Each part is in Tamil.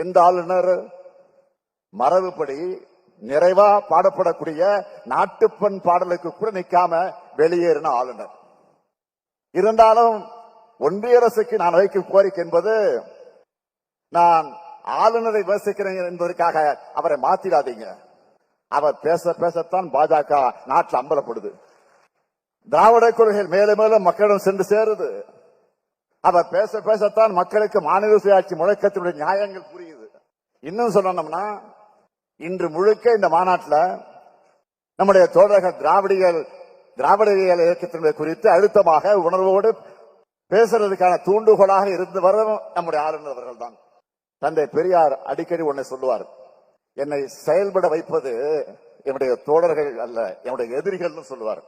எந்த ஆளுநர் மரபுப்படி நிறைவா பாடப்படக்கூடிய நாட்டுப்பண் பாடலுக்கு கூட நிக்காம வெளியேறின ஆளுநர் இருந்தாலும் ஒன்றிய அரசுக்கு நான் வைக்கும் கோரிக்கை என்பது நான் ஆளுநரை விமர்சிக்கிறேன் என்பதற்காக அவரை மாத்திடாதீங்க அவர் பேச பேசத்தான் பாஜக நாட்டில் அம்பலப்படுது. திராவிட கொள்கைகள் மேலும் மேலும் மக்களிடம் சென்று சேருது. அவர் பேச பேசத்தான் மக்களுக்கு மாநில சுயாட்சி முழக்கத்தினுடைய நியாயங்கள் புரியுது இன்னும் சொல்லணும்னா இன்று முழுக்க இந்த மாநாட்டில் நம்முடைய தோழர்கள் திராவிடிகள் திராவிடியல் இயக்கத்தினுடைய குறித்து அழுத்தமாக உணர்வோடு பேசுறதுக்கான தூண்டுகோலாக இருந்து வரும் நம்முடைய ஆளுநர் அவர்கள் தான் தந்தை பெரியார் அடிக்கடி ஒன்றை சொல்லுவார் என்னை செயல்பட வைப்பது என்னுடைய தோழர்கள் அல்ல என்னுடைய எதிரிகள்னு சொல்லுவார்.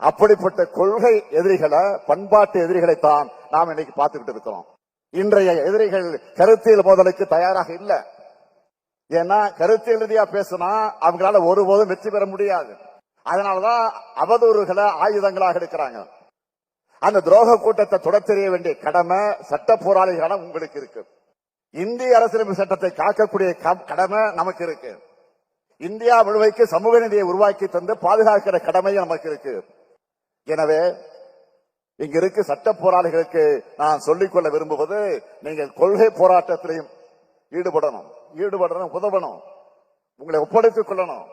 அப்படிப்பட்ட கொள்கை எதிரிகளை பண்பாட்டு எதிரிகளை தான் நாம் இன்னைக்கு பார்த்துக்கிட்டு இருக்கிறோம். இன்றைய எதிரிகள் கருத்தியல் மோதலுக்கு தயாராக இல்லை. ஏன்னா கருத்தியல் ரீதியா பேசினா அவங்களால ஒருபோதும் வெற்றி பெற முடியாது. அதனாலதான் அவதூறுகளை ஆயுதங்களாக எடுக்கிறாங்க. அந்த துரோக கூட்டத்தை தொடர் தெரிய வேண்டிய கடமை சட்ட போராளிகளிடம் உங்களுக்கு இருக்கு. இந்திய அரசியலமைப்பு சட்டத்தை காக்கக்கூடிய க- கடமை நமக்கு இருக்கு. இந்தியா முழுமைக்கு சமூக நிதியை உருவாக்கி தந்து பாதுகாக்கிற கடமையும் நமக்கு இருக்கு. எனவே இங்க இருக்கு சட்ட போராளிகளுக்கு நான் சொல்லிக்கொள்ள விரும்புவது நீங்கள் கொள்கை போராட்டத்திலையும் ஈடுபடணும். ஈடுபடணும் உதவணும். உங்களை ஒப்படைத்துக் கொள்ளணும்.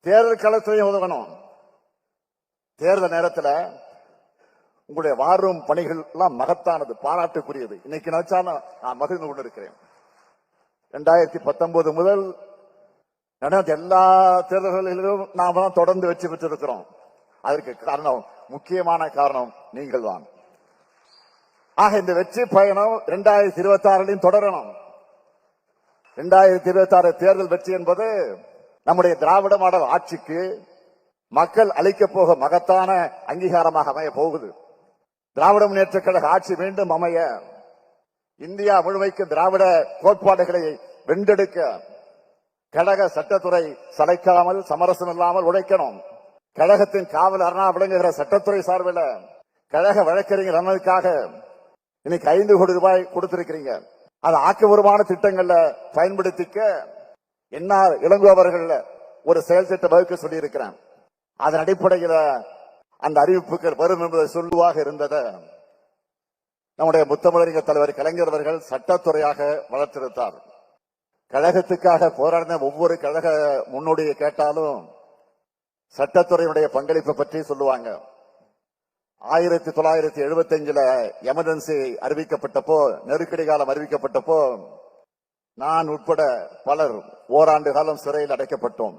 தேர்தல் களத்திலையும் உதவணும். தேர்தல் நேரத்தில் உங்களுடைய வாரும் பணிகள் எல்லாம் மகத்தானது பாராட்டுக்குரியது. இன்னைக்கு நினைச்சாலும் நான் மகிழ்ந்து கொண்டிருக்கிறேன். ரெண்டாயிரத்தி பத்தொன்பது முதல் எல்லா தேர்தல்களிலும் நாம தான் தொடர்ந்து வெற்றி பெற்றிருக்கிறோம். அதற்கு காரணம் முக்கியமான காரணம் நீங்கள் தான் ஆக இந்த வெற்றி பயணம் இரண்டாயிரத்தி இருபத்தி ஆறிலையும் தொடரணும். இரண்டாயிரத்தி இருபத்தி ஆறு தேர்தல் வெற்றி என்பது நம்முடைய திராவிட மாடல் ஆட்சிக்கு மக்கள் அளிக்க போக மகத்தான அங்கீகாரமாக அமைய போகுது. திராவிட முன்னேற்ற கழக ஆட்சி மீண்டும் அமைய இந்தியா முழுமைக்கு திராவிட கோட்பாடுகளை வென்றெடுக்க கழக சட்டத்துறை சளைக்காமல் சமரசம் இல்லாமல் உழைக்கணும். கழகத்தின் காவல் அரணா விளங்குகிற சட்டத்துறை சார்பில் கழக வழக்கறிஞர் அண்ணனுக்காக இன்னைக்கு ஐந்து கோடி ரூபாய் கொடுத்திருக்கிறீங்க. அது ஆக்கபூர்வமான திட்டங்கள்ல பயன்படுத்திக்க என்ன இளங்குபவர்கள் ஒரு செயல் திட்டம் வகுக்க சொல்லியிருக்கிறேன். அதன் அடிப்படையில் அந்த அறிவிப்புகள் வரும் என்பது சொல்லுவாக இருந்ததை. நம்முடைய முத்தமிழறிஞர் தலைவர் கலைஞர் அவர்கள் சட்டத்துறையாக வளர்த்திருத்தார் கழகத்துக்காக போராடின ஒவ்வொரு கழக முன்னோடியை கேட்டாலும் சட்டத்துறையினுடைய பங்களிப்பை பற்றி சொல்லுவாங்க. ஆயிரத்தி தொள்ளாயிரத்தி எழுபத்தி அஞ்சுல எமர்ஜென்சி அறிவிக்கப்பட்டப்போ நெருக்கடி காலம் அறிவிக்கப்பட்டப்போ நான் உட்பட பலர் ஓராண்டு காலம் சிறையில் அடைக்கப்பட்டோம்.